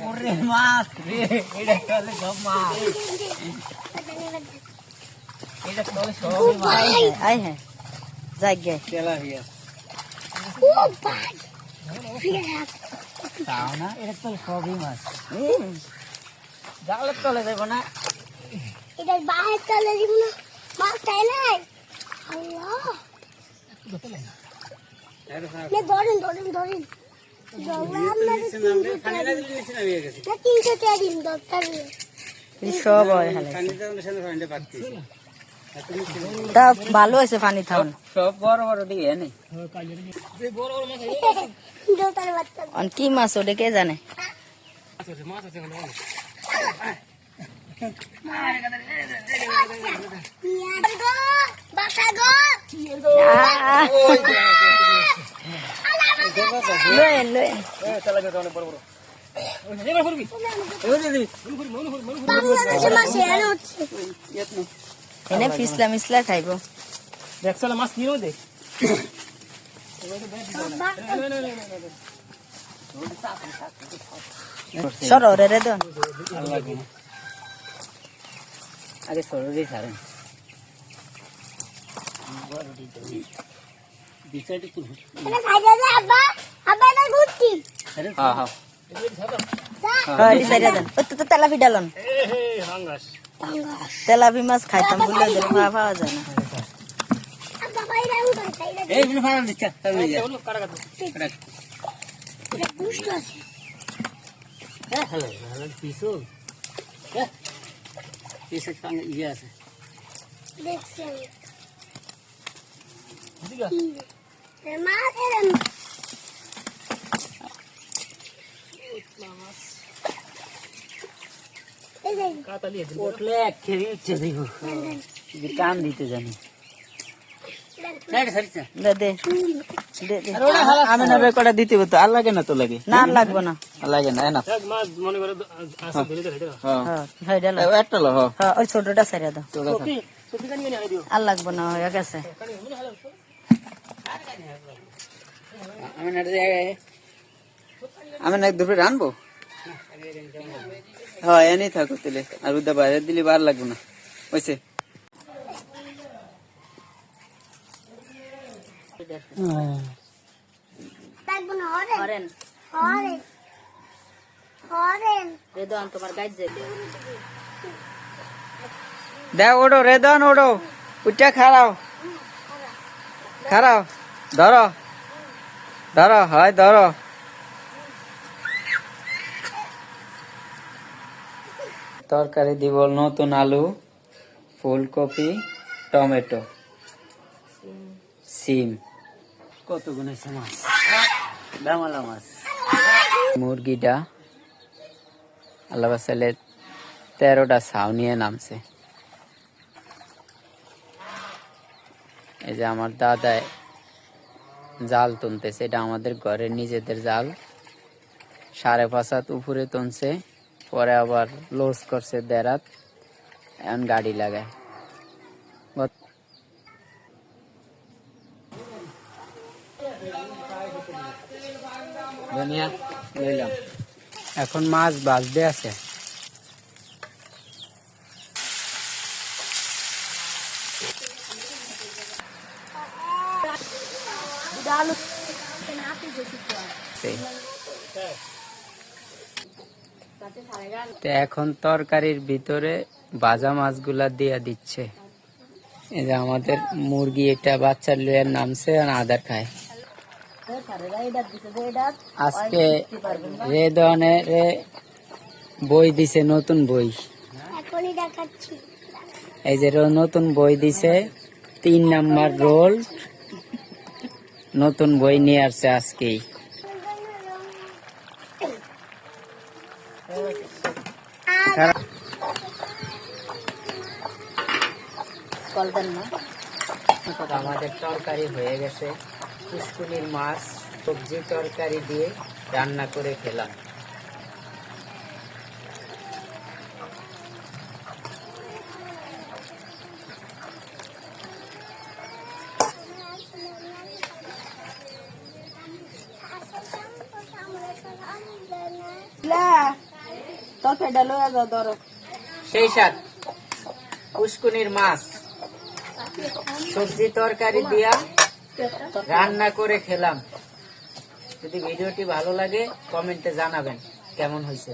ওরে মাছ রে এটা চলে সব মাছ এটা চলে সব মাছ আই হ্যাঁ যাই গে তেলাপিয়া তাও না? এটা তো সবই মাছ। জালের তলে দেবো না। এটা বাহির চলে দিব না। মাছ তাই নাই আল্লাহ। নে ধরেন ধরেন ধরেন। তিনশো টাকা দিন। না তিনশো টাকা দিন দরকার সব হয় তা ভালো হয়েছে পানি থাউন সব বড় বড় দিকে এনে অন কি মাছ ওটা কে জানে লয়েন লয়েন এনে পিছলা মিছলা খাইব। দেখছালা মাছ নিও দে? সর রে রে দন আগে সারেন এটা আব্বা। আব্বা এটা ঘুরছি হ্যাঁ হ্যাঁ। হ্যাঁ ও তো এ হে হাঙ্গাস। তেলাপি মাছ খাইতাম বলে খাওয়া পাওয়া যায় না। এই গুলো ফাড়া দিচ্ছা তাহলে যা কাটা কাটা এটা দুষ্ট আছে হ্যাঁ হ্যালো হ্যালো পিসো। হ্যাঁ পিসের সঙ্গে ইয়ে আছে। দেখছি আমি। মাছ। এরম এক খেয়ে ইচ্ছে দিব কান দিতে জানি। আমি না বেকটা দিতে তো? আর লাগে না তো লাগে? না আর না। লাগে না না এক মাছ মনে করে আসে ধরে ধরে ধরে হ্যাঁ। হ্যাঁ হয় ডালো একটা লো হ্যাঁ। হ্যাঁ ওই ছোটটা সাইডে দাও। আর লাগবো না হয়ে গেছে। আমি না আমি না দুপুরে রানবো হ্যাঁ এনে থাকো তাহলে। আর উদা বাইরে দিলে বার লাগবে না। বুঝছে দেখ ওড়ো রেদন ওড়ো। উঠা ধরো। ধরো হয় ধরো। তরকারি দিব নতুন আলু ফুলকপি টমেটো। সিম। কত গুণেছে মাছ? দামালা মাছ। মুরগিটা আল্লাহ তেরোটা ছাউ নিয়ে নামছে। এই যে আমার দাদায় জাল তুলতেছে এটা আমাদের ঘরের নিজেদের জাল। সাড়ে পাঁচ হাত উপরে তুলছে। পরে আবার লস করছে দেড়াত এখন গাড়ি লাগায় গত- ধনিয়া লইলাম এখন মাছ বাজতে আছে সেই। তো এখন তরকারির ভিতরে ভাজা মাছগুলা দিয়া দিচ্ছে। এই যে আমাদের মুরগি এটা বাচ্চার লুয়ের নামছে আর আদার খায়। আজকে রেদনের বই দিছে নতুন বই। এই যে নতুন বই দিছে তিন নাম্বার রোল। নতুন বই নিয়ে আসছে আজকেই। আমাদের তরকারি হয়ে গেছে। পুষ্কুলির মাছ সবজি তরকারি দিয়ে রান্না করে খেলাম। সেই সাত পুষ্কুনির মাছ। সবজি তরকারি দিয়া রান্না করে খেলাম। যদি ভিডিওটি ভালো লাগে, কমেন্টে জানাবেন কেমন হয়েছে।